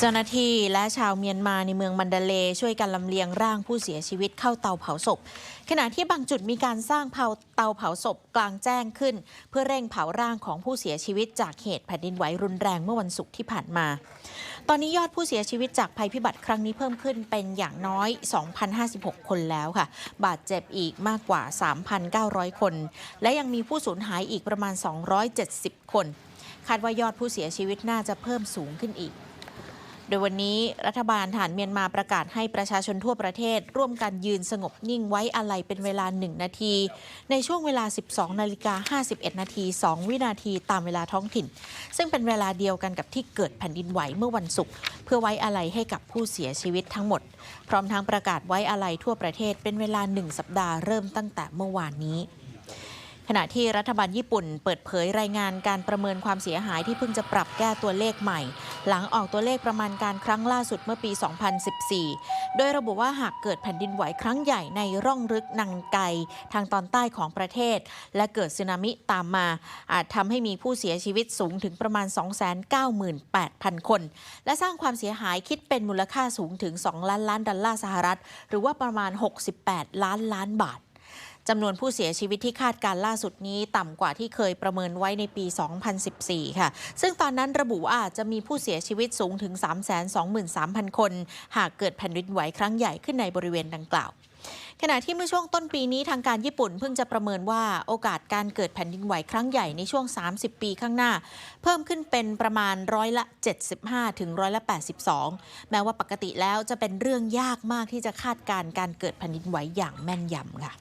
เจ้าหน้าที่และชาวเมียนมาในเมืองมันดาเลช่วยกันลำเลียงร่างผู้เสียชีวิตเข้าเตาเผาศพ ขณะที่บางจุดมีการสร้างเผาเตาเผาศพกลางแจ้งขึ้น เพื่อเร่งเผาร่างของผู้เสียชีวิตจากเหตุแผ่นดินไหวรุนแรงเมื่อวันศุกร์ที่ผ่านมา ตอนนี้ยอดผู้เสียชีวิตจากภัยพิบัติครั้งนี้เพิ่มขึ้นเป็นอย่างน้อย 2,056 คนแล้วค่ะ บาดเจ็บอีกมากกว่า 3,900 คน และยังมีผู้สูญหายอีกประมาณ 270 คน คาดว่ายอดผู้เสียชีวิตน่าจะเพิ่มสูงขึ้นอีก โดยวันนี้รัฐบาลฐานเมียนมาประกาศให้ประชาชนทั่วประเทศ ร่วมกันยืนสงบนิ่งไว้อาลัยเป็นเวลา 1 นาที ในช่วงเวลา 12 นาฬิกา 51 นาที 2 วินาทีตามเวลาท้องถิ่น ซึ่งเป็นเวลาเดียวกันกับที่เกิดแผ่นดินไหวเมื่อวันศุกร์เพื่อไว้อาลัยให้กับผู้เสียชีวิตทั้งหมด พร้อมทั้งประกาศไว้อาลัยทั่วประเทศเป็นเวลา 1 สัปดาห์เริ่มตั้งแต่เมื่อวานนี้ ขณะที่รัฐบาลญี่ปุ่นเปิดเผยรายงานการประเมินความเสียหายที่เพิ่งจะปรับแก้ตัวเลขใหม่ หลังออกตัวเลขประมาณการครั้งล่าสุดเมื่อปี 2014 โดยระบุว่าหากเกิดแผ่นดินไหวครั้งใหญ่ในร่องลึกนังไกทางตอนใต้ของประเทศ และเกิดสึนามิตามมา อาจทำให้มีผู้เสียชีวิตสูงถึงประมาณ 298,000 คน และสร้างความเสียหายคิดเป็นมูลค่าสูงถึง 2 ล้านล้านดอลลาร์สหรัฐ หรือว่าประมาณ 68 ล้านล้านบาท จำนวนผู้เสียชีวิตที่คาดการล่าสุดนี้ต่ำกว่าที่เคยประเมินไว้ในปี 2014 ค่ะ ซึ่งตอนนั้นระบุว่าอาจจะมีผู้เสียชีวิตสูงถึง 323,000 คน หากเกิดแผ่นดินไหวครั้งใหญ่ขึ้นในบริเวณดังกล่าวขณะที่เมื่อช่วงต้นปีนี้ทางการญี่ปุ่นเพิ่งจะประเมินว่าโอกาสการเกิดแผ่นดินไหวครั้งใหญ่ในช่วง 30 ปีข้างหน้า เพิ่มขึ้นเป็นประมาณร้อยละ 75 ถึงร้อยละ 82 แม้ว่าปกติแล้วจะเป็นเรื่องยากมากที่จะคาดการณ์การเกิดแผ่นดินไหวอย่างแม่นยำค่ะ